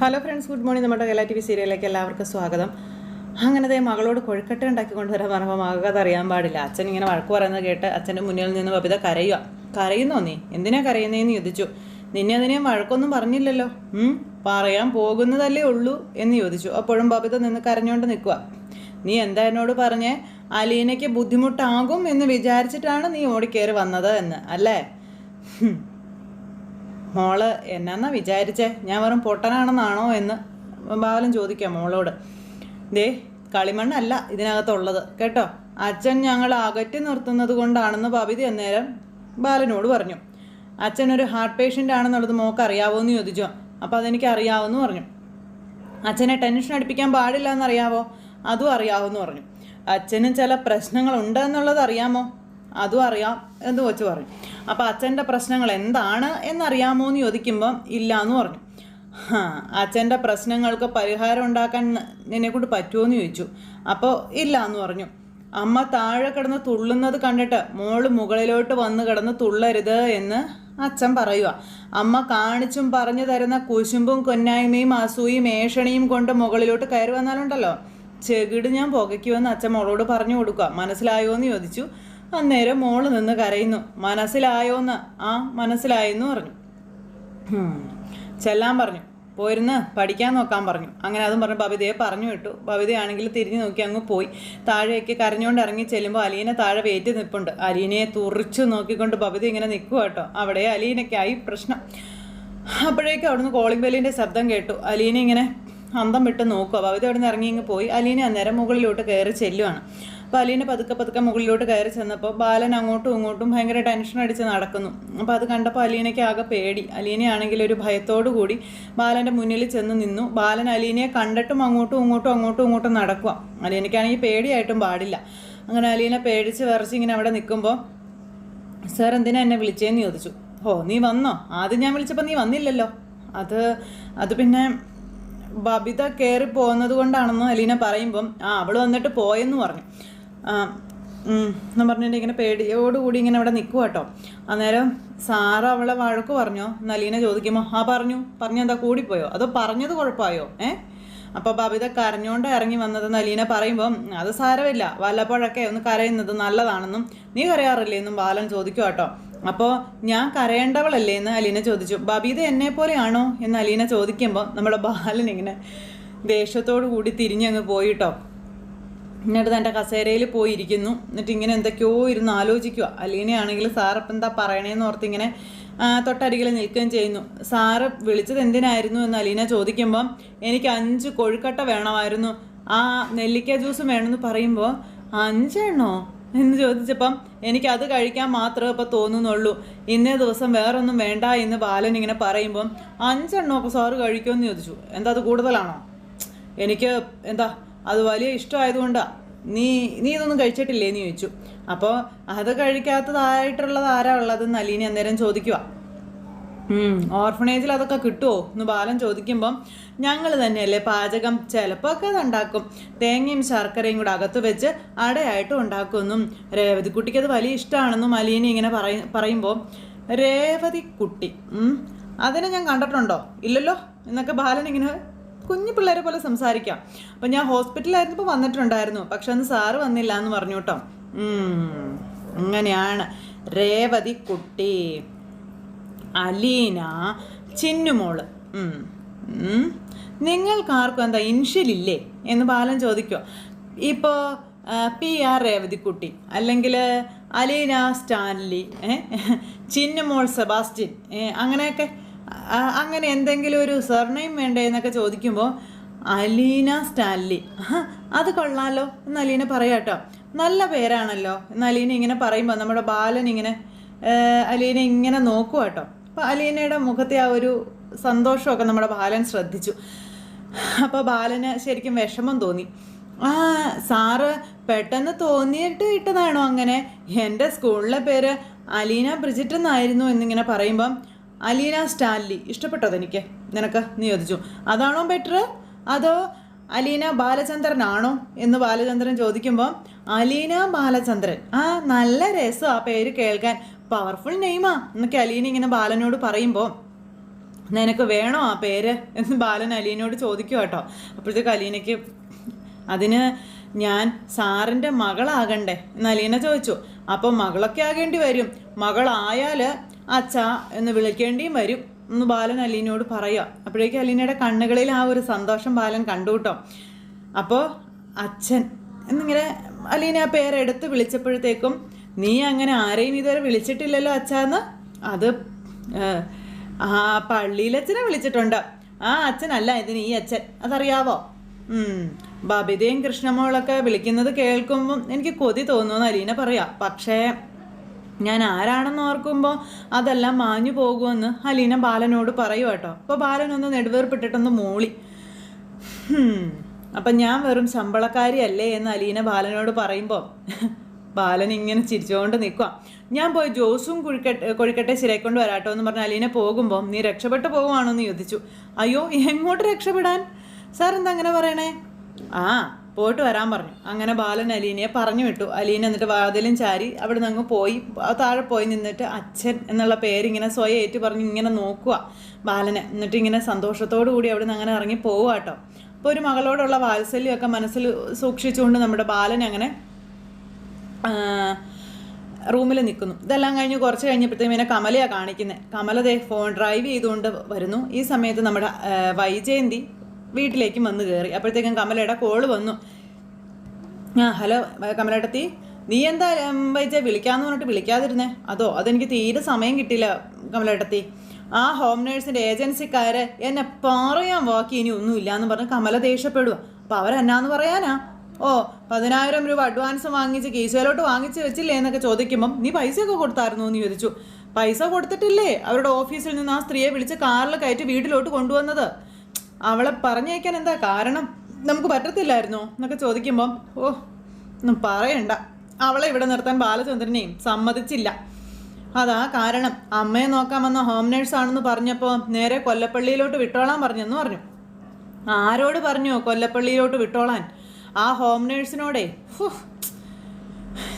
Hello friends good morning നമ്മുടെ Kerala T V സീരിയലിലേക്ക് എല്ലാവർക്കും സ്വാഗതം. അങ്ങനത്തെ മകളോട് കൊഴുക്കട്ട ഉണ്ടാക്കി കൊണ്ടുവരാൻ പറയുമ്പോൾ മകൾക്ക് അറിയാൻ പാടില്ല. അച്ഛൻ ഇങ്ങനെ വഴക്ക് പറയുന്നത് കേട്ട് അച്ഛന്റെ മുന്നിൽ നിന്ന് ബബിത കരയുക കരയുന്നോ നീ? എന്തിനാ കരയുന്നതെന്ന് ചോദിച്ചു. നിന്നെ അതിനെ വഴക്കൊന്നും പറഞ്ഞില്ലല്ലോ. പറയാൻ പോകുന്നതല്ലേ ഉള്ളൂ എന്ന് ചോദിച്ചു. അപ്പോഴും ബബിത നിന്ന് കരഞ്ഞുകൊണ്ട് നിൽക്കുക നീ എന്താ എന്നോട് പറഞ്ഞേ? അലീനയ്ക്ക് ബുദ്ധിമുട്ടാകും എന്ന് വിചാരിച്ചിട്ടാണ് നീ ഓടിക്കേറി വന്നത് എന്ന്. അല്ലേ. മോൾ എന്നാന്നാ വിചാരിച്ചേ? ഞാൻ വെറും പൊട്ടനാണെന്നാണോ എന്ന് ബാലൻ ചോദിക്കാം മോളോട്. ദേ കളിമണ്ണല്ല ഇതിനകത്തുള്ളത്. കേട്ടോ? അച്ഛൻ ഞങ്ങൾ അകറ്റി നിർത്തുന്നത് കൊണ്ടാണെന്ന് പവിതി അന്നേരം ബാലനോട് പറഞ്ഞു. അച്ഛൻ ഒരു ഹാർട്ട് പേഷ്യന്റ് ആണെന്നുള്ളത് മോക്ക് അറിയാവോ എന്ന് ചോദിച്ചു. അപ്പോൾ അതെനിക്ക് അറിയാവെന്ന് പറഞ്ഞു. അച്ഛനെ ടെൻഷൻ അടിപ്പിക്കാൻ പാടില്ല എന്നറിയാവോ അതും അറിയാവെന്ന് പറഞ്ഞു. അച്ഛനും ചില പ്രശ്നങ്ങളുണ്ട് എന്നുള്ളത് അറിയാമോ? അതും അറിയാം എന്ന് കൊച്ചു പറഞ്ഞു. അപ്പോൾ അച്ഛന്റെ പ്രശ്നങ്ങൾ എന്താണ് എന്നറിയാമോ എന്ന് ചോദിക്കുമ്പം ഇല്ല എന്ന് പറഞ്ഞു. ഹാ അച്ഛന്റെ പ്രശ്നങ്ങൾക്ക് പരിഹാരം ഉണ്ടാക്കാൻ നിന്നെക്കൊണ്ട് പറ്റുമോ ചോദിച്ചു. അപ്പോൾ ഇല്ല എന്ന് പറഞ്ഞു. അമ്മ താഴെ കിടന്ന് തുള്ളുന്നത് കണ്ടിട്ട് മോൾ മുകളിലോട്ട് വന്ന് കിടന്ന് തുള്ളരുത് എന്ന് അച്ഛൻ പറയുക അമ്മ കാണിച്ചും പറഞ്ഞു തരുന്ന കുശുമ്പും കൊന്നായ്മയും അസൂയും ഏഷണിയും കൊണ്ട് മുകളിലോട്ട് കയറി വന്നാലുണ്ടല്ലോ. ചെകിട് ഞാൻ പുകയ്ക്കുമെന്ന് അച്ഛൻ മോളോട് പറഞ്ഞു കൊടുക്കുക മനസ്സിലായോ എന്ന് ചോദിച്ചു. അന്നേരം മോൾ നിന്ന് കരയുന്നു. മനസ്സിലായോന്ന്? ആ മനസ്സിലായെന്ന് പറഞ്ഞു. ചെല്ലാൻ പറഞ്ഞു. പോയിരുന്ന് പഠിക്കാൻ നോക്കാൻ പറഞ്ഞു. അങ്ങനെ അതും പറഞ്ഞു ബബിതയെ പറഞ്ഞു വിട്ടു. ബബിതയാണെങ്കിൽ തിരിഞ്ഞു നോക്കി അങ്ങ് പോയി. താഴേക്ക് കരഞ്ഞുകൊണ്ട് ഇറങ്ങി ചെല്ലുമ്പോൾ അലീന താഴെ വെയിറ്റ് നിൽപ്പുണ്ട് അലീനയെ തുറിച്ചു നോക്കിക്കൊണ്ട് ബബിത ഇങ്ങനെ നിൽക്കുക കേട്ടോ അവിടെ അലീനയ്ക്കായി പ്രശ്നം. അപ്പോഴേക്കും അവിടുന്ന് കോളിംഗ് ബെല്ലിന്റെ ശബ്ദം കേട്ടു. അലീന ഇങ്ങനെ അന്തം വിട്ട് നോക്കുക. ബബിത അവിടെ നിന്ന് ഇറങ്ങി ഇങ്ങ് പോയി. അലീന അന്നേരം മുകളിലോട്ട് കയറി ചെല്ലുവാണ്. അപ്പോൾ അലീന പതുക്കെ പതുക്കെ മുകളിലോട്ട് കയറി ചെന്നപ്പോൾ ബാലൻ അങ്ങോട്ടും ഇങ്ങോട്ടും ഭയങ്കര ടെൻഷൻ അടിച്ച് നടക്കുന്നു. അപ്പോൾ അത് കണ്ടപ്പോൾ അലീനയ്ക്ക് ആകെ പേടി. അലീനയാണെങ്കിൽ ഒരു ഭയത്തോടു കൂടി ബാലന്റെ മുന്നിൽ ചെന്ന് നിന്നു. ബാലൻ അലീനയെ കണ്ടിട്ടും അങ്ങോട്ടും ഇങ്ങോട്ടും അങ്ങോട്ടും ഇങ്ങോട്ടും നടക്കുക അലീനയ്ക്കാണെങ്കിൽ പേടിയായിട്ടും പാടില്ല. അങ്ങനെ അലീന പേടിച്ച് വിറച്ച് ഇങ്ങനെ അവിടെ നിൽക്കുമ്പോൾ സാർ എന്തിനാ എന്നെ വിളിച്ചേന്ന് ചോദിച്ചു. ഓ നീ വന്നോ? ആദ്യം ഞാൻ വിളിച്ചപ്പോൾ നീ വന്നില്ലല്ലോ. അത് അത് പിന്നെ ബബിത കയറി പോകുന്നത് കൊണ്ടാണെന്ന് അലീന പറയുമ്പം ആ അവൾ വന്നിട്ട് പോയെന്ന് പറഞ്ഞു. എന്ന് പറഞ്ഞിട്ട് ഇങ്ങനെ പേടിയോടുകൂടി ഇങ്ങനെ അവിടെ നിൽക്കുക കേട്ടോ അന്നേരം സാറ് അവളെ വഴക്ക് പറഞ്ഞോ? നലീന ചോദിക്കുമ്പോൾ ആ പറഞ്ഞു. പറഞ്ഞു എന്താ കൂടിപ്പോയോ? അതോ പറഞ്ഞത് കുഴപ്പമായോ? ഏ? അപ്പോൾ ബബിത കരഞ്ഞോണ്ട് ഇറങ്ങി വന്നത് നലീന പറയുമ്പം അത് സാരമില്ല. വല്ലപ്പോഴൊക്കെ ഒന്ന് കരയുന്നത് നല്ലതാണെന്നും നീ കരയാറില്ലേ എന്നും ബാലൻ ചോദിക്കും കേട്ടോ അപ്പോൾ ഞാൻ കരയേണ്ടവളല്ലേ എന്ന് അലീന ചോദിച്ചു. ബബീത എന്നെ പോലെയാണോ എന്ന് അലീന ചോദിക്കുമ്പോൾ നമ്മുടെ ബാലൻ ഇങ്ങനെ ദേഷ്യത്തോടു കൂടി തിരിഞ്ഞങ്ങ് പോയിട്ടോ എന്നിട്ട് തന്റെ കസേരയിൽ പോയി ഇരിക്കുന്നു എന്നിട്ട് ഇങ്ങനെ എന്തൊക്കെയോ ഇരുന്ന് ആലോചിക്കുക. അലീനയാണെങ്കിൽ സാറപ്പം എന്താ പറയണേന്ന് ഓർത്ത് ഇങ്ങനെ ആ, തൊട്ടരികിൽ നിൽക്കുകയും ചെയ്യുന്നു. സാറ് വിളിച്ചത് എന്തിനായിരുന്നു? എന്ന് അലീന ചോദിക്കുമ്പം എനിക്ക് അഞ്ച് കൊഴുക്കട്ട വേണമായിരുന്നു. ആ നെല്ലിക്ക ജ്യൂസ് വേണമെന്ന് പറയുമ്പോൾ അഞ്ചെണ്ണോ എന്ന് ചോദിച്ചപ്പം എനിക്കത് കഴിക്കാൻ മാത്രമേ ഇപ്പോൾ തോന്നുന്നുള്ളൂ. ഇന്നേ ദിവസം വേറൊന്നും വേണ്ട എന്ന് ബാലൻ ഇങ്ങനെ പറയുമ്പം അഞ്ചെണ്ണോ അപ്പോൾ സാറ് കഴിക്കുമെന്ന് ചോദിച്ചു. എന്താ അത് കൂടുതലാണോ? എനിക്ക് എന്താ അത് വലിയ ഇഷ്ടമായതുകൊണ്ടാണ് നീ നീ ഇതൊന്നും കഴിച്ചിട്ടില്ലേ എന്ന് ചോദിച്ചു. അപ്പോൾ അത് കഴിക്കാത്തതായിട്ടുള്ളത് ആരാ ഉള്ളത് അലീന അന്നേരം ചോദിക്കുക ഓർഫണേജിൽ അതൊക്കെ കിട്ടുമോ എന്ന് ബാലൻ ചോദിക്കുമ്പം ഞങ്ങൾ തന്നെയല്ലേ പാചകം. ചിലപ്പോൾ ഒക്കെ അത് ഉണ്ടാക്കും തേങ്ങയും ശർക്കരയും കൂടെ അകത്ത് വെച്ച് അടയായിട്ടും ഉണ്ടാക്കുമെന്നും രേവതിക്കുട്ടിക്ക് അത് വലിയ ഇഷ്ടമാണെന്നും അലീന ഇങ്ങനെ പറയ പറയുമ്പോൾ രേവതിക്കുട്ടി കുട്ടി അതിനെ ഞാൻ കണ്ടിട്ടുണ്ടോ? ഇല്ലല്ലോ? എന്നൊക്കെ ബാലൻ ഇങ്ങനെ കുഞ്ഞു പിള്ളേരെ പോലെ സംസാരിക്കാം. അപ്പം ഞാൻ ഹോസ്പിറ്റലായിരുന്നപ്പോൾ വന്നിട്ടുണ്ടായിരുന്നു. പക്ഷെ അന്ന് സാറ് വന്നില്ല എന്ന് പറഞ്ഞു കേട്ടോ. അങ്ങനെയാണ്. രേവതി കുട്ടി അലീന ചിന്നുമോൾ. നിങ്ങൾക്കാർക്കും എന്താ ഇൻഷ്യലില്ലേ എന്ന് ബാലൻ ചോദിക്കോ ഇപ്പോൾ പി ആർ രേവതിക്കുട്ടി അല്ലെങ്കിൽ അലീന സ്റ്റാൻലി ചിന്നുമോൾ സെബാസ്റ്റ്യൻ അങ്ങനെയൊക്കെ അങ്ങനെ എന്തെങ്കിലും ഒരു സർനെയിം വേണ്ടേ എന്നൊക്കെ ചോദിക്കുമ്പോൾ അലീന സ്റ്റാൻലി. അത് കൊള്ളാലോ. എന്ന് അലീന പറയാട്ടോ നല്ല പേരാണല്ലോ. എന്ന് അലീന ഇങ്ങനെ പറയുമ്പോൾ നമ്മുടെ ബാലൻ ഇങ്ങനെ അലീന ഇങ്ങനെ നോക്കുക കേട്ടോ അപ്പോൾ അലീനയുടെ മുഖത്തെ ആ ഒരു സന്തോഷമൊക്കെ നമ്മുടെ ബാലൻ ശ്രദ്ധിച്ചു. അപ്പോൾ ബാലന് ശരിക്കും വിഷമം തോന്നി. ആ സാറ് പെട്ടെന്ന് തോന്നിയിട്ട് ഇട്ടതാണോ അങ്ങനെ? എന്റെ സ്കൂളിലെ പേര് അലീന ബ്രിജിറ്റ് എന്നായിരുന്നു എന്നിങ്ങനെ പറയുമ്പം അലീന സ്റ്റാൻലി ഇഷ്ടപ്പെട്ടോ അതെനിക്ക് നിനക്ക്? നീ ചോദിച്ചു. അതാണോ ബെറ്റർ അതോ അലീന ബാലചന്ദ്രനാണോ എന്ന് ബാലചന്ദ്രൻ ചോദിക്കുമ്പോൾ അലീന ബാലചന്ദ്രൻ. ആ നല്ല രസം ആ പേര് കേൾക്കാൻ. പവർഫുൾ നെയ്മാ എന്നൊക്കെ അലീന ഇങ്ങനെ ബാലനോട് പറയുമ്പോൾ നിനക്ക് വേണോ ആ പേര്? എന്ന് ബാലൻ അലീനോട് ചോദിക്കുക കേട്ടോ. അപ്പോഴത്തേക്ക് അലീനയ്ക്ക് അതിന് ഞാൻ സാറിന്റെ മകളാകണ്ടേ? എന്ന് അലീന ചോദിച്ചു. അപ്പോൾ മകളൊക്കെ ആകേണ്ടി വരും. മകളായാൽ അച്ഛ എന്ന് വിളിക്കേണ്ടിയും വരും. എന്ന് ബാലൻ അലീനയോട് പറയുക അപ്പോഴേക്കും അലീനയുടെ കണ്ണുകളിൽ ആ ഒരു സന്തോഷം ബാലൻ കണ്ടു കേട്ടോ. അപ്പോൾ അച്ഛൻ എന്നിങ്ങനെ അലീന ആ പേരെടുത്ത് വിളിച്ചപ്പോഴത്തേക്കും നീ അങ്ങനെ ആരെയും ഇതുവരെ വിളിച്ചിട്ടില്ലല്ലോ അച്ഛാന്ന് അത് ആ പള്ളിയിലച്ഛനെ വിളിച്ചിട്ടുണ്ട്. ആ അച്ഛനല്ല ഇതിന് ഈ അച്ഛൻ. അതറിയാവോ. ബബിതയും കൃഷ്ണമോളൊക്കെ വിളിക്കുന്നത് കേൾക്കുമ്പം എനിക്ക് കൊതി തോന്നുന്നു അലീന പറയാം. പക്ഷേ ഞാൻ ആരാണെന്ന് ഓർക്കുമ്പോൾ അതെല്ലാം മാഞ്ഞു പോകുമെന്ന് അലീന ബാലനോട് പറയും കേട്ടോ. അപ്പോൾ ബാലൻ ഒന്ന് നെടുവേർപ്പിട്ടിട്ടൊന്ന് മൂളി. അപ്പം ഞാൻ വെറും ശമ്പളക്കാരിയല്ലേ എന്ന് അലീന ബാലനോട് പറയുമ്പോൾ ബാലൻ ഇങ്ങനെ ചിരിച്ചുകൊണ്ട് നിൽക്കുക ഞാൻ പോയി ജോസും കുഴിക്കട്ടെ കൊഴിക്കട്ടെ ശരിയാക്കൊണ്ട് വരാട്ടോ എന്ന് പറഞ്ഞ് അലീന പോകുമ്പോൾ നീ രക്ഷപ്പെട്ടു പോകുവാണോ എന്ന് ചോദിച്ചു. അയ്യോ എങ്ങോട്ട് രക്ഷപ്പെടാൻ? സാർ എന്താ അങ്ങനെ പറയണേ? ആ പോയിട്ട് വരാൻ പറഞ്ഞു. അങ്ങനെ ബാലൻ അലീനയെ പറഞ്ഞു വിട്ടു. അലീന എന്നിട്ട് വാതിലും ചാരി അവിടെ നിന്ന് അങ്ങ് പോയി. താഴെ പോയി നിന്നിട്ട് അച്ഛൻ എന്നുള്ള പേരിങ്ങനെ സ്വയം ഏറ്റു പറഞ്ഞ് ഇങ്ങനെ നോക്കുക ബാലനെ. എന്നിട്ട് ഇങ്ങനെ സന്തോഷത്തോടു കൂടി അവിടെ നിന്ന് അങ്ങനെ ഇറങ്ങി പോവുക കേട്ടോ. അപ്പോൾ ഒരു മകളോടുള്ള വാത്സല്യമൊക്കെ മനസ്സിൽ സൂക്ഷിച്ചുകൊണ്ട് നമ്മുടെ ബാലൻ അങ്ങനെ റൂമിൽ നിൽക്കുന്നു. ഇതെല്ലാം കഴിഞ്ഞ് കുറച്ച് കഴിഞ്ഞപ്പോഴത്തേക്കും പിന്നെ കമലയാണ് കാണിക്കുന്നത് കമല ദേ ഫോൺ ഡ്രൈവ് ചെയ്തുകൊണ്ട് വരുന്നു. ഈ സമയത്ത് നമ്മുടെ വൈജയന്തി വീട്ടിലേക്കും വന്ന് കയറി അപ്പോഴത്തേക്കും കമലയുടെ കോൾ വന്നു. ആ ഹലോ കമലേട്ടത്തി നീ എന്താ ഉം, വിളിക്കാമെന്ന് പറഞ്ഞിട്ട് വിളിക്കാതിരുന്നേ? അതോ അതെനിക്ക് തീരെ സമയം കിട്ടിയില്ല കമലേട്ടത്തി. ആ ഹോം നേഴ്സിന്റെ ഏജൻസിക്കാര് എന്നെ പറയാൻ വാക്കി ഇനി ഒന്നുമില്ല എന്ന് പറഞ്ഞ് കമല ദേഷ്യപ്പെടുക അപ്പം അവരെന്നാന്ന് പറയാനാ? ഓ പതിനായിരം രൂപ അഡ്വാൻസ് വാങ്ങിച്ച് കീശയിലോട്ട് വാങ്ങിച്ച് വെച്ചില്ലേ എന്നൊക്കെ ചോദിക്കുമ്പം നീ പൈസയൊക്കെ കൊടുത്തായിരുന്നു എന്ന് ചോദിച്ചു. പൈസ കൊടുത്തിട്ടില്ലേ? അവരുടെ ഓഫീസിൽ നിന്ന് ആ സ്ത്രീയെ വിളിച്ച് കാറിൽ കയറ്റി വീട്ടിലോട്ട് കൊണ്ടുവന്നത്. അവളെ പറഞ്ഞയക്കാൻ എന്താ കാരണം? നമുക്ക് പറ്റത്തില്ലായിരുന്നോ? എന്നൊക്കെ ചോദിക്കുമ്പം ഓ ഒന്നും പറയണ്ട. അവളെ ഇവിടെ നിർത്താൻ ബാലചന്ദ്രനെയും സമ്മതിച്ചില്ല. അതാ കാരണം. അമ്മയെ നോക്കാൻ വന്ന ഹോം നേഴ്സാണെന്ന് പറഞ്ഞപ്പോൾ നേരെ കൊല്ലപ്പള്ളിയിലോട്ട് വിട്ടോളാൻ പറഞ്ഞെന്ന് പറഞ്ഞു. ആരോട് പറഞ്ഞു കൊല്ലപ്പള്ളിയിലോട്ട് വിട്ടോളാൻ? ആ ഹോം നേഴ്സിനോടേ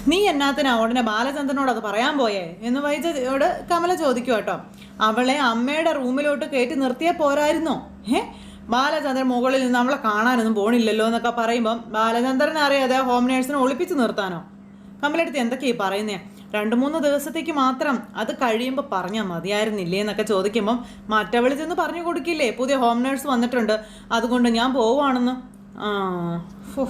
നീ എന്നാത്തിനാ ഉടനെ ബാലചന്ദ്രനോട് അത് പറയാൻ പോയേ? എന്ന് വൈദ്യോട് കമല ചോദിക്കും കേട്ടോ അവളെ അമ്മയുടെ റൂമിലോട്ട് കയറ്റി നിർത്തിയേ പോരായിരുന്നോ? ഏ ബാലചന്ദ്രൻ മുകളിൽ നിന്ന് നമ്മളെ കാണാനൊന്നും പോണില്ലല്ലോ എന്നൊക്കെ പറയുമ്പം ബാലചന്ദ്രൻ അറിയാതെ ഹോം നേഴ്സിനെ ഒളിപ്പിച്ച് നിർത്താനോ? കമലെടുത്ത് എന്തൊക്കെയാ ഈ പറയുന്നേ? രണ്ട് മൂന്ന് ദിവസത്തേക്ക് മാത്രം അത് കഴിയുമ്പോൾ പറഞ്ഞാൽ മതിയായിരുന്നില്ലേ എന്നൊക്കെ ചോദിക്കുമ്പം മറ്റവളി ചെന്ന് പറഞ്ഞു കൊടുക്കില്ലേ? പുതിയ ഹോം നേഴ്സ് വന്നിട്ടുണ്ട്. അതുകൊണ്ട് ഞാൻ പോവാണെന്ന് ആ ഫു.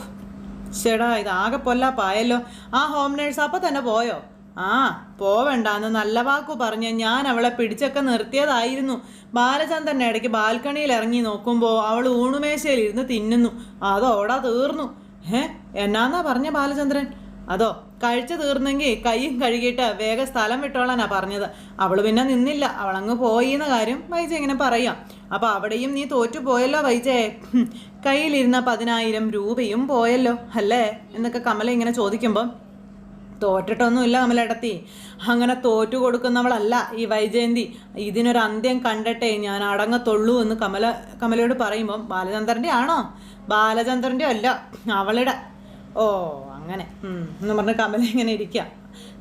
ചേടാ ഇത് ആകെ പൊല്ലാപ്പായല്ലോ. ആ ഹോം നേഴ്സ് അപ്പം തന്നെ പോയോ? ആ പോവണ്ടാന്ന് നല്ല വാക്കു പറഞ്ഞ് ഞാൻ അവളെ പിടിച്ചൊക്കെ നിർത്തിയതായിരുന്നു. ബാലചന്ദ്രന്റെ ഇടയ്ക്ക് ബാൽക്കണിയിൽ ഇറങ്ങി നോക്കുമ്പോൾ അവൾ ഊണുമേശയിൽ ഇരുന്ന് തിന്നുന്നു. അതോടാ തീർന്നു. ഏ എന്നാന്നാ പറഞ്ഞ ബാലചന്ദ്രൻ? അതോ കഴിച്ചു തീർന്നെങ്കിൽ കൈയും കഴുകിയിട്ട് വേഗം സ്ഥലം വിട്ടോളാനാ പറഞ്ഞത്. അവൾ പിന്നെ നിന്നില്ല. അവളങ്ങ് പോയി എന്ന കാര്യം വൈജ ഇങ്ങനെ പറയാം. അപ്പോൾ അവിടെയും നീ തോറ്റു പോയല്ലോ വൈജേ. ഹും, കയ്യിലിരുന്ന പതിനായിരം രൂപയും പോയല്ലോ അല്ലേ? എന്നൊക്കെ കമല ഇങ്ങനെ ചോദിക്കുമ്പോൾ തോറ്റിട്ടൊന്നുമില്ല നമ്മളിടത്തി അങ്ങനെ തോറ്റു കൊടുക്കുന്നവളല്ല ഈ വൈജയന്തി. ഇതിനൊരു അന്ത്യം കണ്ടട്ടെ ഞാൻ അടങ്ങത്തുള്ളൂ എന്ന് കമല കമലയോട് പറയുമ്പം ബാലചന്ദ്രന്റെ ആണോ? ബാലചന്ദ്രന്റെ അല്ല അവളുടെ. ഓ അങ്ങനെ. എന്ന് പറഞ്ഞ് കമല ഇങ്ങനെ ഇരിക്കുക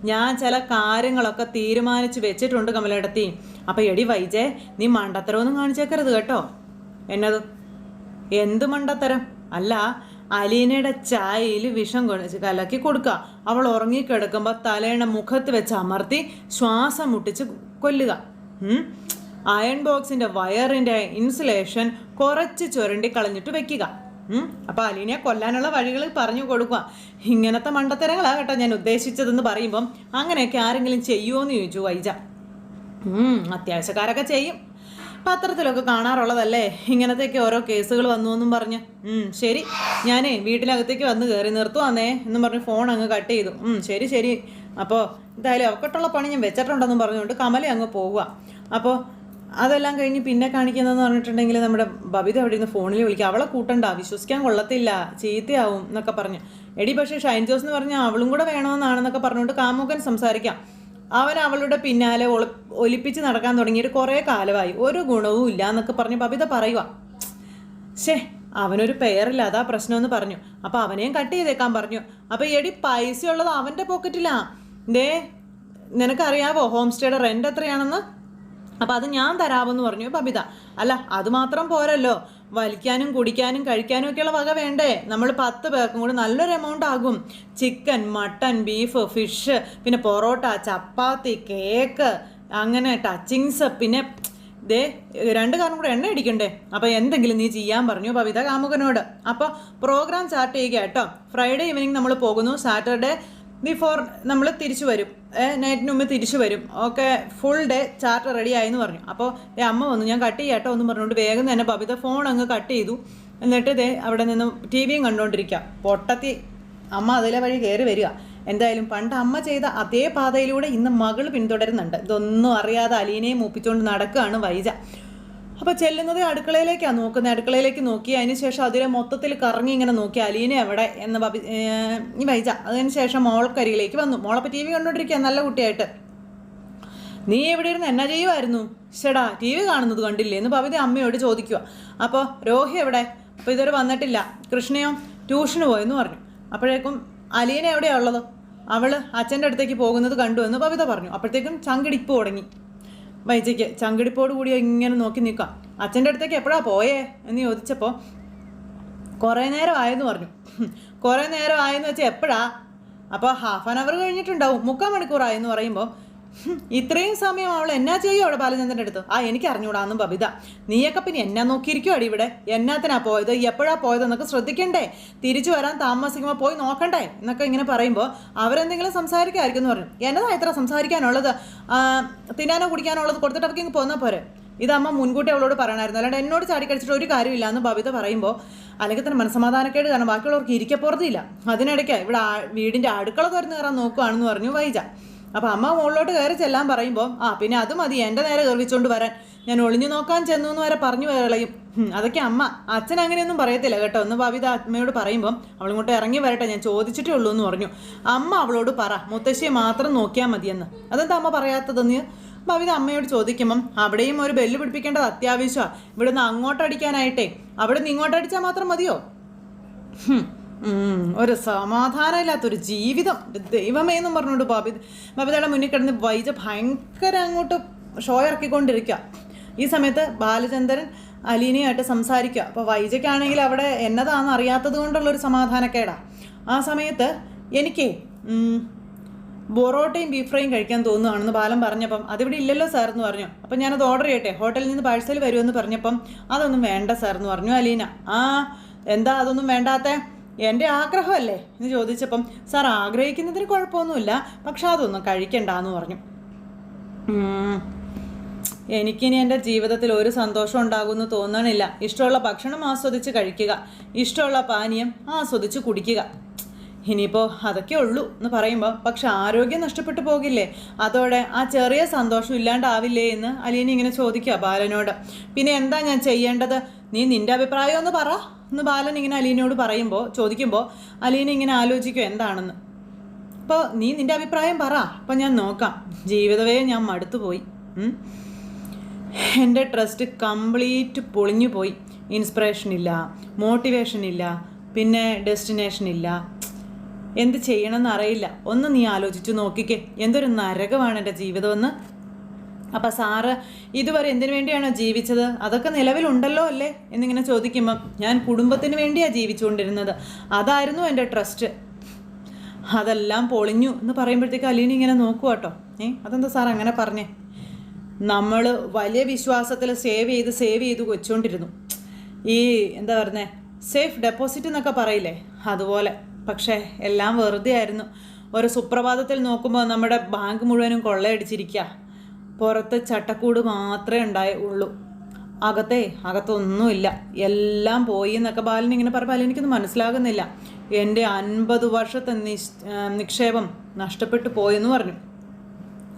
ഞാൻ ചില കാര്യങ്ങളൊക്കെ തീരുമാനിച്ച് വെച്ചിട്ടുണ്ട് കമലയിടത്തി അപ്പം എടി വൈജേ നീ മണ്ടത്തരമൊന്നും കാണിച്ചേക്കരുത് കേട്ടോ. എന്നത്? എന്ത് മണ്ടത്തരം? അല്ല അലീനയുടെ ചായയിൽ വിഷം കൊ- കലക്കി കൊടുക്കുക. അവൾ ഉറങ്ങിക്കിടക്കുമ്പോൾ തലയുടെ മുഖത്ത് വെച്ച് അമർത്തി ശ്വാസം മുട്ടിച്ച് കൊല്ലുക? അയൺ ബോക്സിന്റെ വയറിന്റെ ഇൻസുലേഷൻ കുറച്ച് ചുരണ്ടി കളഞ്ഞിട്ട് വെക്കുക. അപ്പോൾ അപ്പൊ അലീനയെ കൊല്ലാനുള്ള വഴികൾ പറഞ്ഞു കൊടുക്കുക. ഇങ്ങനത്തെ മണ്ടത്തരങ്ങളാണ് കേട്ടോ ഞാൻ ഉദ്ദേശിച്ചതെന്ന് പറയുമ്പം അങ്ങനെയൊക്കെ ആരെങ്കിലും ചെയ്യുമോ എന്ന് ചോദിച്ചു വൈജ. അത്യാവശ്യക്കാരൊക്കെ ചെയ്യും. പത്രത്തിലൊക്കെ കാണാറുള്ളതല്ലേ? ഇങ്ങനത്തെയൊക്കെ ഓരോ കേസുകൾ വന്നു എന്നും പറഞ്ഞ്. ശരി. ഞാനേ വീട്ടിനകത്തേക്ക് വന്ന് കയറി നിർത്തുവാന്നേ എന്നും പറഞ്ഞ് ഫോൺ അങ്ങ് കട്ട് ചെയ്തു. ശരി ശരി. അപ്പോൾ എന്തായാലും അവക്കട്ടുള്ള പണി ഞാൻ വെച്ചിട്ടുണ്ടെന്നും പറഞ്ഞുകൊണ്ട് കമല അങ്ങ് പോവുക അപ്പോൾ അതെല്ലാം കഴിഞ്ഞ് പിന്നെ കാണിക്കുന്നതെന്ന് പറഞ്ഞിട്ടുണ്ടെങ്കിൽ നമ്മുടെ ബബിത അവിടെ നിന്ന് ഫോണിൽ വിളിക്കുക അവളെ കൂട്ടണ്ട വിശ്വസിക്കാൻ കൊള്ളത്തില്ല ചീത്തയാവും എന്നൊക്കെ പറഞ്ഞ്. എടി പക്ഷേ ഷൈൻ ജോസ് എന്ന് പറഞ്ഞാൽ അവളും കൂടെ വേണമെന്നാണെന്നൊക്കെ പറഞ്ഞുകൊണ്ട് കാമുകൻ സംസാരിക്കാം. അവൻ അവളുടെ പിന്നാലെ ഒലിപ്പിച്ച് നടക്കാൻ തുടങ്ങിയിട്ട് കുറേ കാലമായി. ഒരു ഗുണവും ഇല്ല എന്നൊക്കെ പറഞ്ഞ് ബബിത പറയുക ഷേ അവനൊരു പേരില്ല അതാ പ്രശ്നമെന്ന് പറഞ്ഞു. അപ്പോൾ അവനെയും കട്ട് ചെയ്തേക്കാൻ പറഞ്ഞു. അപ്പോൾ എടി പൈസ ഉള്ളത് അവന്റെ പോക്കറ്റിലാ. ദേ നിനക്കറിയാവോ ഹോം സ്റ്റേയുടെ റെന്റ് എത്രയാണെന്ന്? അപ്പോൾ അത് ഞാൻ തരാമെന്ന് പറഞ്ഞു പബിത അല്ല അത് മാത്രം പോരല്ലോ. വലിക്കാനും കുടിക്കാനും കഴിക്കാനും ഒക്കെയുള്ള വക വേണ്ടേ? നമ്മൾ പത്ത് പേർക്കും കൂടി നല്ലൊരു എമൗണ്ട് ആകും. ചിക്കൻ മട്ടൻ ബീഫ് ഫിഷ് പിന്നെ പൊറോട്ട ചപ്പാത്തി കേക്ക് അങ്ങനെ ടച്ചിങ്സ് പിന്നെ ദേ രണ്ട് കാരണം കൂടെ എണ്ണ അടിക്കണ്ടേ? അപ്പോൾ എന്തെങ്കിലും നീ ചെയ്യാൻ പറഞ്ഞു പവിത കാമുകനോട്. അപ്പോൾ പ്രോഗ്രാം സ്റ്റാർട്ട് ചെയ്യുക കേട്ടോ. ഫ്രൈഡേ ഈവനിങ് നമ്മൾ പോകുന്നു. സാറ്റർഡേ ബിഫോർ നമ്മൾ തിരിച്ചു വരും. നൈറ്റിന് മുമ്പ് തിരിച്ചു വരും. Okay full day chart ready ആയെന്ന് പറഞ്ഞു. അപ്പോൾ ഏ അമ്മ വന്നു. ഞാൻ കട്ട് ചെയ്യാട്ടോ എന്ന് പറഞ്ഞുകൊണ്ട് വേഗം തന്നെ ബബിത ഫോൺ അങ്ങ് കട്ട് ചെയ്തു. എന്നിട്ട് ഇതേ അവിടെ നിന്ന് ടി വിയും കണ്ടുകൊണ്ടിരിക്കുക പൊട്ടത്തി അമ്മ അതിലെ വഴി കയറി വരിക. എന്തായാലും പണ്ട് അമ്മ ചെയ്ത അതേ പാതയിലൂടെ ഇന്ന് മകൾ പിന്തുടരുന്നുണ്ട്. ഇതൊന്നും അറിയാതെ അലീനയെ മൂപ്പിച്ചുകൊണ്ട് നടക്കുകയാണ് വൈജ. അപ്പോൾ ചെല്ലുന്നത് അടുക്കളയിലേക്കാണ് നോക്കുന്നത്. അടുക്കളയിലേക്ക് നോക്കി അതിന് ശേഷം അതിലെ മൊത്തത്തിൽ കറങ്ങി ഇങ്ങനെ നോക്കി അലീന എവിടെ? എന്ന് ബബി ഈ വൈജ. അതിന് ശേഷം മോൾക്കരിയിലേക്ക് വന്നു. മോളപ്പോൾ ടി വി കണ്ടുകൊണ്ടിരിക്കുക നല്ല കുട്ടിയായിട്ട്. നീ എവിടെ ഇരുന്ന് എന്നാ ചെയ്യുമായിരുന്നു ചേടാ ടി വി കാണുന്നത് കണ്ടില്ലേ? എന്ന് പവിത അമ്മയോട് ചോദിക്കുക അപ്പോൾ രോഹി എവിടെ? അപ്പോൾ ഇതുവരെ വന്നിട്ടില്ല. കൃഷ്ണയോ? ട്യൂഷന് പോയെന്ന് പറഞ്ഞു. അപ്പോഴേക്കും അലീന എവിടെയാ ഉള്ളത്? അവൾ അച്ഛന്റെ അടുത്തേക്ക് പോകുന്നത് കണ്ടു എന്ന് പവിത പറഞ്ഞു. അപ്പോഴത്തേക്കും ചങ്കിടിപ്പ് തുടങ്ങി. വൈജയ്ക്ക് ചങ്കിടിപ്പോട് കൂടി ഇങ്ങനെ നോക്കി നിൽക്കാം അച്ഛന്റെ അടുത്തേക്ക് എപ്പോഴാ പോയേ എന്ന് ചോദിച്ചപ്പോൾ കുറേ നേരം ആയെന്ന് പറഞ്ഞു. കുറേ നേരം ആയെന്ന് വെച്ചാൽ എപ്പോഴാ? അപ്പോൾ ഹാഫ് ആൻ അവർ കഴിഞ്ഞിട്ടുണ്ടാവും. മുക്കാൽ മണിക്കൂറായെന്ന് പറയുമ്പോൾ ഇത്രയും സമയം അവൾ എന്നാ ചെയ്യും അവിടെ ബാലചന്ദ്രന്റെ അടുത്ത്? ആ എനിക്ക് അറിഞ്ഞൂടാന്നും ബബിത. നീയൊക്കെ പിന്നെ എന്നാ നോക്കിയിരിക്കും അടി ഇവിടെ? എന്നാത്തിനാ പോയത്? എപ്പോഴാ പോയതെന്നൊക്കെ ശ്രദ്ധിക്കണ്ടേ? തിരിച്ചു വരാൻ താമസിക്കുമ്പോൾ പോയി നോക്കണ്ടേ? എന്നൊക്കെ ഇങ്ങനെ പറയുമ്പോൾ അവരെന്തെങ്കിലും സംസാരിക്കായിരിക്കും എന്ന് പറഞ്ഞു. എന്നതാ ഇത്ര സംസാരിക്കാനുള്ളത്? തിന്നാനോ കുടിക്കാനോ ഉള്ളത് കൊടുത്തിട്ട് അവർക്ക് ഇങ്ങ് പോന്നാൽ പോരെ? ഇത് അമ്മ മുൻകൂട്ടി അവളോട് പറയണമായിരുന്നു അല്ലാണ്ട് എന്നോട് ചാടിക്കടിച്ചിട്ട് ഒരു കാര്യമില്ല എന്ന് ബബിത പറയുമ്പോൾ അല്ലെങ്കിൽ തന്നെ മനസ്സമാധാനക്കേട് കാരണം ബാക്കിയുള്ളവർക്ക് ഇരിക്കപ്പുറത്തില്ല അതിനിടയ്ക്ക് ഇവിടെ വീടിന്റെ അടുക്കള തുറന്ന് കയറാൻ നോക്കുകയാണെന്ന് പറഞ്ഞു വൈജ. അപ്പോൾ അമ്മ മുകളിലോട്ട് കയറി ചെല്ലാൻ പറയുമ്പോൾ ആ പിന്നെ അത് മതി എന്റെ നേരെ കയറിച്ചുകൊണ്ട് വരാൻ. ഞാൻ ഒളിഞ്ഞു നോക്കാൻ ചെന്നു എന്ന് വരെ പറഞ്ഞു ഹും, അതൊക്കെ അമ്മ അച്ഛൻ അങ്ങനെയൊന്നും പറയത്തില്ല കേട്ടോ. ഒന്ന് ഭവിത അമ്മയോട് പറയുമ്പോൾ അവളിങ്ങോട്ട് ഇറങ്ങി വരട്ടെ ഞാൻ ചോദിച്ചിട്ടേ ഉള്ളൂ എന്ന് പറഞ്ഞു. അമ്മ അവളോട് പറ മുത്തശ്ശിയെ മാത്രം നോക്കിയാൽ മതിയെന്ന്. അതെന്താ അമ്മ പറയാത്തതെന്ന് ഭവിത അമ്മയോട് ചോദിക്കുമ്പം അവിടെയും ഒരു ബെല്ല് പിടിപ്പിക്കേണ്ടത് അത്യാവശ്യമാണ് ഇവിടുന്ന് അങ്ങോട്ടടിക്കാനായിട്ടേ അവിടെ നിന്ന് ഇങ്ങോട്ടടിച്ചാൽ മാത്രം മതിയോ? ഒരു സമാധാനമില്ലാത്തൊരു ജീവിതം. ദൈവമേ എന്നും പറഞ്ഞുകൊണ്ട് ബബി ബബിതയുടെ മുന്നിൽ കിടന്ന് വൈജ ഭയങ്കര അങ്ങോട്ട് ഷോ ഇറക്കിക്കൊണ്ടിരിക്കുക. ഈ സമയത്ത് ബാലചന്ദ്രൻ അലീനയായിട്ട് സംസാരിക്കുക. അപ്പോൾ വൈജയ്ക്കാണെങ്കിൽ അവിടെ എന്നതാണെന്ന് അറിയാത്തത് കൊണ്ടുള്ളൊരു സമാധാനക്കേടാ. ആ സമയത്ത് എനിക്ക് ബൊറോട്ടയും ബീഫ് ഫ്രൈയും കഴിക്കാൻ തോന്നുകയാണെന്ന് ബാലം പറഞ്ഞപ്പം അതിവിടെ ഇല്ലല്ലോ സാർ എന്ന് പറഞ്ഞു. അപ്പം ഞാനത് ഓർഡർ ചെയ്യട്ടെ. ഹോട്ടലിൽ നിന്ന് പാഴ്സൽ വരുമെന്ന് പറഞ്ഞപ്പം അതൊന്നും വേണ്ട സാർ എന്ന് പറഞ്ഞു അലീന. ആ എന്താ അതൊന്നും വേണ്ടാത്ത? എന്റെ ആഗ്രഹമല്ലേ? എന്ന് ചോദിച്ചപ്പം സാർ ആഗ്രഹിക്കുന്നതിന് കുഴപ്പമൊന്നുമില്ല പക്ഷെ അതൊന്നും കഴിക്കണ്ട എന്ന് പറഞ്ഞു. എനിക്കിനി എന്റെ ജീവിതത്തിൽ ഒരു സന്തോഷം ഉണ്ടാകുമെന്ന് തോന്നണില്ല. ഇഷ്ടമുള്ള ഭക്ഷണം ആസ്വദിച്ച് കഴിക്കുക. ഇഷ്ടമുള്ള പാനീയം ആസ്വദിച്ച് കുടിക്കുക. ഇനിയിപ്പോൾ അതൊക്കെ ഉള്ളൂ എന്ന് പറയുമ്പോൾ പക്ഷെ ആരോഗ്യം നഷ്ടപ്പെട്ടു പോകില്ലേ? അതോടെ ആ ചെറിയ സന്തോഷം ഇല്ലാണ്ടാവില്ലേ? എന്ന് അലീനി ഇങ്ങനെ ചോദിക്കുക ബാലനോട്. പിന്നെ എന്താ ഞാൻ ചെയ്യേണ്ടത്? നീ നിന്റെ അഭിപ്രായം ഒന്ന് പറ. എന്ന് ബാലൻ ഇങ്ങനെ അലീനയോട് പറയുമ്പോൾ ചോദിക്കുമ്പോൾ അലീന ഇങ്ങനെ ആലോചിക്കും എന്താണെന്ന്? അപ്പോൾ നീ നിന്റെ അഭിപ്രായം പറ. അപ്പം ഞാൻ നോക്കാം. ജീവിതവേ ഞാൻ മടുത്തുപോയി. പോയി എന്റെ ട്രസ്റ്റ് കംപ്ലീറ്റ് പൊളിഞ്ഞു പോയി ഇൻസ്പിറേഷൻ ഇല്ല. മോട്ടിവേഷൻ ഇല്ല. പിന്നെ ഡെസ്റ്റിനേഷൻ ഇല്ല. എന്ത് ചെയ്യണമെന്ന് അറിയില്ല. ഒന്ന് നീ ആലോചിച്ച് നോക്കിക്കേ. എന്തൊരു നരകമാണ് എന്റെ ജീവിതമെന്ന്. അപ്പം സാറ് ഇതുവരെ എന്തിനു വേണ്ടിയാണോ ജീവിച്ചത്? അതൊക്കെ നിലവിലുണ്ടല്ലോ അല്ലേ? എന്നിങ്ങനെ ചോദിക്കുമ്പം ഞാൻ കുടുംബത്തിന് വേണ്ടിയാണ് ജീവിച്ചുകൊണ്ടിരുന്നത്. അതായിരുന്നു എന്റെ ട്രസ്റ്റ്. അതെല്ലാം പൊളിഞ്ഞു എന്ന് പറയുമ്പോഴത്തേക്ക് അലീന ഇങ്ങനെ നോക്കുക കേട്ടോ ഏ അതെന്താ സാർ അങ്ങനെ പറഞ്ഞേ? നമ്മൾ വലിയ വിശ്വാസത്തിൽ സേവ് ചെയ്ത് സേവ് ചെയ്ത് വെച്ചുകൊണ്ടിരുന്നു ഈ എന്താ പറയുന്നത് സേഫ് ഡെപ്പോസിറ്റ് എന്നൊക്കെ പറയില്ലേ? അതുപോലെ. പക്ഷേ എല്ലാം വെറുതെ ആയിരുന്നു. ഒരു സുപ്രഭാതത്തിൽ നോക്കുമ്പോൾ നമ്മുടെ ബാങ്ക് മുഴുവനും കൊള്ളയടിച്ചിരിക്കുക പുറത്ത് ചട്ടക്കൂട് മാത്രമേ ഉണ്ടായി ഉള്ളൂ. അകത്തെ അകത്തൊന്നുമില്ല. എല്ലാം പോയി എന്നൊക്കെ ബാലൻ ഇങ്ങനെ പറയുമ്പോൾ എനിക്കൊന്നും മനസ്സിലാകുന്നില്ല. എന്റെ അൻപത് വർഷത്തെ നിശ് നിക്ഷേപം നഷ്ടപ്പെട്ടു പോയെന്ന് പറഞ്ഞു.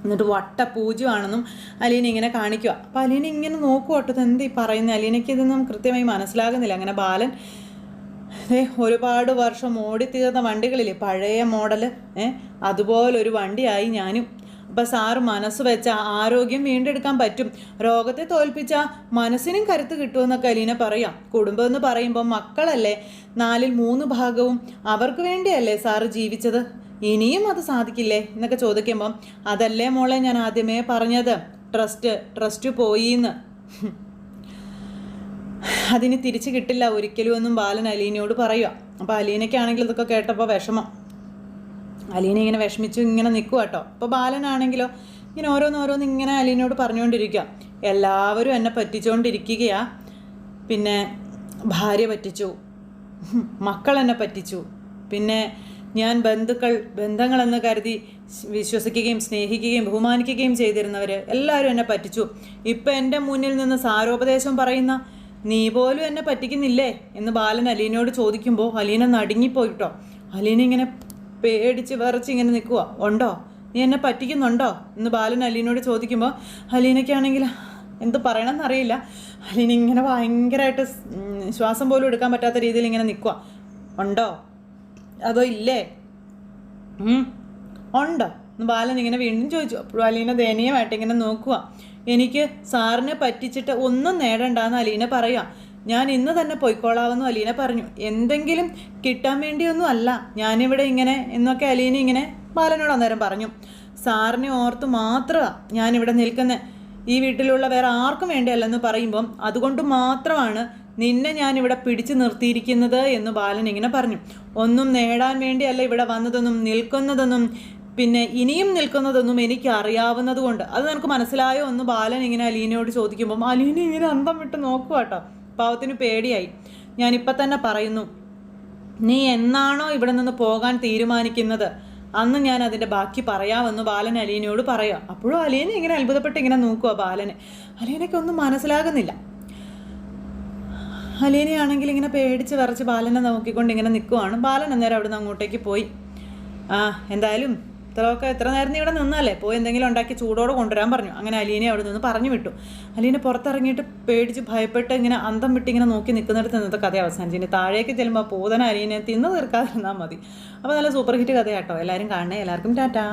എന്നിട്ട് വട്ട പൂജ്യമാണെന്നും അലീന ഇങ്ങനെ കാണിക്കുക അപ്പം അലീന ഇങ്ങനെ നോക്കുക എന്ത് ഈ പറയുന്നത് അലീനയ്ക്ക് ഇതൊന്നും കൃത്യമായി മനസ്സിലാകുന്നില്ല. അങ്ങനെ ബാലൻ ഒരുപാട് വർഷം ഓടിത്തീർന്ന വണ്ടികളില്ലേ? പഴയ മോഡൽ ഏ അതുപോലൊരു വണ്ടിയായി ഞാനും അപ്പം സാറ് മനസ്സ് വെച്ച ആരോഗ്യം വീണ്ടെടുക്കാൻ പറ്റും. രോഗത്തെ തോൽപ്പിച്ച മനസ്സിനും കരുത്ത് കിട്ടുമെന്നൊക്കെ അലീന പറയാം. കുടുംബം എന്ന് പറയുമ്പോൾ മക്കളല്ലേ? നാലിൽ മൂന്ന് ഭാഗവും അവർക്ക് വേണ്ടിയല്ലേ സാറ് ജീവിച്ചത്? ഇനിയും അത് സാധിക്കില്ലേ? എന്നൊക്കെ ചോദിക്കുമ്പം അതല്ലേ മോളെ ഞാൻ ആദ്യമേ പറഞ്ഞത്? ട്രസ്റ്റ് ട്രസ്റ്റ് പോയിന്ന്. അതിന് തിരിച്ചു കിട്ടില്ല ഒരിക്കലും എന്നും ബാലൻ അലീനയോട് പറയുക അപ്പോൾ അലീനയ്ക്കാണെങ്കിൽ ഇതൊക്കെ കേട്ടപ്പോൾ വിഷമം. അലീന ഇങ്ങനെ വിഷമിച്ചു ഇങ്ങനെ നിൽക്കുക കേട്ടോ. അപ്പോൾ ബാലനാണെങ്കിലോ ഇങ്ങനെ ഓരോന്നോരോന്ന് ഇങ്ങനെ അലീനയോട് പറഞ്ഞുകൊണ്ടിരിക്കുക എല്ലാവരും എന്നെ പറ്റിച്ചുകൊണ്ടിരിക്കുകയാ പിന്നെ ഭാര്യ പറ്റിച്ചു. മക്കൾ എന്നെ പറ്റിച്ചു. പിന്നെ ഞാൻ ബന്ധുക്കൾ ബന്ധങ്ങളെന്ന് കരുതി വിശ്വസിക്കുകയും സ്നേഹിക്കുകയും ബഹുമാനിക്കുകയും ചെയ്തിരുന്നവർ എല്ലാവരും എന്നെ പറ്റിച്ചു. ഇപ്പം എന്റെ മുന്നിൽ നിന്ന് സാരോപദേശം പറയുന്ന നീ പോലും എന്നെ പറ്റിക്കുന്നില്ലേ? എന്ന് ബാലൻ അലീനോട് ചോദിക്കുമ്പോൾ അലീന നടുങ്ങിപ്പോയിട്ടോ അലീന ഇങ്ങനെ പേടിച്ച് വിറച്ച് ഇങ്ങനെ നിൽക്കുക ഉണ്ടോ? നീ എന്നെ പറ്റിക്കുന്നുണ്ടോ? എന്ന് ബാലൻ അലീനോട് ചോദിക്കുമ്പോൾ അലീനയ്ക്കാണെങ്കിൽ എന്ത് പറയണമെന്നറിയില്ല അലീന ഇങ്ങനെ ഭയങ്കരമായിട്ട് ശ്വാസം പോലും എടുക്കാൻ പറ്റാത്ത രീതിയിൽ ഇങ്ങനെ നിൽക്കുക ഉണ്ടോ? അതോ ഇല്ലേ. ഉണ്ടോ? എന്ന് ബാലൻ ഇങ്ങനെ വീണ്ടും ചോദിച്ചു. അപ്പോഴും അലീന ദയനീയമായിട്ട് ഇങ്ങനെ നോക്കുക എനിക്ക് സാറിനെ പറ്റിച്ചിട്ട് ഒന്നും നേടണ്ടെന്ന് അലീന പറയാം. ഞാൻ ഇന്ന് തന്നെ പോയിക്കോളാമെന്നും അലീന പറഞ്ഞു. എന്തെങ്കിലും കിട്ടാൻ വേണ്ടിയൊന്നും അല്ല. ഞാനിവിടെ ഇങ്ങനെ എന്നൊക്കെ അലീന ഇങ്ങനെ ബാലനോട് അന്നേരം പറഞ്ഞു. സാറിനെ ഓർത്ത് മാത്രമാണ് ഞാനിവിടെ നിൽക്കുന്നത് ഈ വീട്ടിലുള്ള വേറെ ആർക്കും വേണ്ടിയല്ലെന്ന് പറയുമ്പം അതുകൊണ്ട് മാത്രമാണ് നിന്നെ ഞാനിവിടെ പിടിച്ചു നിർത്തിയിരിക്കുന്നത് എന്ന് ബാലൻ ഇങ്ങനെ പറഞ്ഞു. ഒന്നും നേടാൻ വേണ്ടിയല്ല ഇവിടെ വന്നതൊന്നും നിൽക്കുന്നതൊന്നും പിന്നെ ഇനിയും നിൽക്കുന്നതൊന്നും എനിക്ക് അറിയാവുന്നത് കൊണ്ട് അത് നിനക്ക് മനസ്സിലായോ ഒന്ന് ബാലൻ ഇങ്ങനെ അലീനയോട് ചോദിക്കുമ്പം അലീന ഇങ്ങനെ അന്തം വിട്ട് നോക്കുക കേട്ടോ പാവത്തിന് പേടിയായി. ഞാനിപ്പോൾ തന്നെ പറയുന്നു നീ എന്നാണോ ഇവിടെ നിന്ന് പോകാൻ തീരുമാനിക്കുന്നത്? അന്ന് ഞാൻ അതിന്റെ ബാക്കി പറയാമെന്ന് ബാലൻ അലീനയോട് പറയാം. അപ്പോഴും അലീന ഇങ്ങനെ അത്ഭുതപ്പെട്ട് ഇങ്ങനെ നോക്കുക ബാലനെ. അലീനയ്ക്ക് ഒന്നും മനസ്സിലാകുന്നില്ല. അലീനയാണെങ്കിൽ ഇങ്ങനെ പേടിച്ച് വിറച്ച് ബാലനെ നോക്കിക്കൊണ്ട് ഇങ്ങനെ നിൽക്കുവാണ് ബാലൻ അന്നേരം അവിടുന്ന് അങ്ങോട്ടേക്ക് പോയി. ആ എന്തായാലും ഇത്രയൊക്കെ എത്ര നേരം ഇവിടെ നിന്നാലേ പോയി എന്തെങ്കിലും ഉണ്ടാക്കി ചൂടോടെ കൊണ്ടുവരാൻ പറഞ്ഞു. അങ്ങനെ അലീനെ അവിടെ നിന്ന് പറഞ്ഞു വിട്ടു. അലീനെ പുറത്തിറങ്ങിയിട്ട് പേടിച്ച് ഭയപ്പെട്ട് ഇങ്ങനെ അന്തം വിട്ട് ഇങ്ങനെ നോക്കി നിൽക്കുന്നിടത്ത് നിന്നത്തെ കഥ അവസാനിച്ചു. ഇനി താഴേക്ക് ചെല്ലുമ്പോൾ പോതന അലീനെ തിന്നു തീർക്കാതിരുന്നാൽ മതി. അപ്പോൾ നല്ല സൂപ്പർ ഹിറ്റ് കഥയാട്ടോ. എല്ലാവരും കാണണേ. എല്ലാവർക്കും ടാറ്റാ.